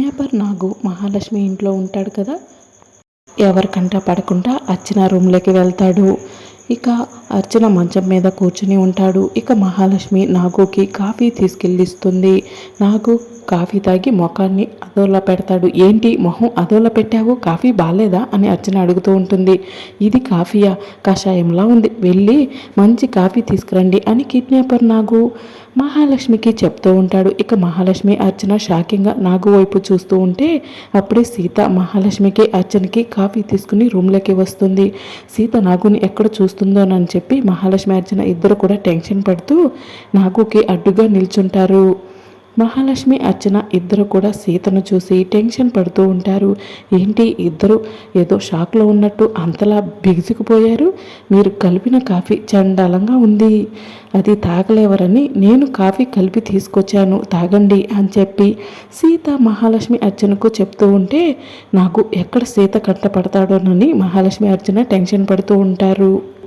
Kidnapper నాగు మహాలక్ష్మి ఇంట్లో ఉంటాడు కదా. ఎవరికంట పడకుండా అర్చన రూమ్లోకి వెళ్తాడు. ఇక అర్చన మంచం మీద కూర్చుని ఉంటాడు. ఇక మహాలక్ష్మి నాగుకి కాఫీ తీసుకెళ్ళిస్తుంది. నాగు కాఫీ తాగి ముఖాన్ని అదోలా పెడతాడు. ఏంటి మొహం అదోలా పెట్టావు? కాఫీ బాగాలేదా అని అర్చన అడుగుతూ ఉంటుంది. ఇది కాఫీయా? కషాయంలా ఉంది. వెళ్ళి మంచి కాఫీ తీసుకురండి అని కిడ్నాపర్ నాగు మహాలక్ష్మికి చెప్తూ ఉంటాడు. ఇక మహాలక్ష్మి అర్చన షాకింగ్గా నాగు వైపు చూస్తూ ఉంటే అప్పుడే సీత మహాలక్ష్మికి అర్చనకి కాఫీ తీసుకుని రూమ్లోకి వస్తుంది. సీత నాగుని ఎక్కడ చూస్తుందోనని చెప్పి మహాలక్ష్మి అర్చన ఇద్దరు కూడా టెన్షన్ పడుతూ నాగుకి అడ్డుగా నిల్చుంటారు. మహాలక్ష్మి అర్చన ఇద్దరు కూడా సీతను చూసి టెన్షన్ పడుతూ ఉంటారు. ఏంటి ఇద్దరు? ఏదో షాక్లో ఉన్నట్టు అంతలా బిగుసుకుపోయారు? మీరు కలిపిన కాఫీ చండాలంగా ఉంది. అది తాగలేవరని నేను కాఫీ కలిపి తీసుకొచ్చాను. తాగండి అని చెప్పి సీత మహాలక్ష్మి అర్చనకు చెప్తూ ఉంటే నాకు ఎక్కడ సీత కట్టపడతాడోనని మహాలక్ష్మి అర్చన టెన్షన్ పడుతూ ఉంటారు.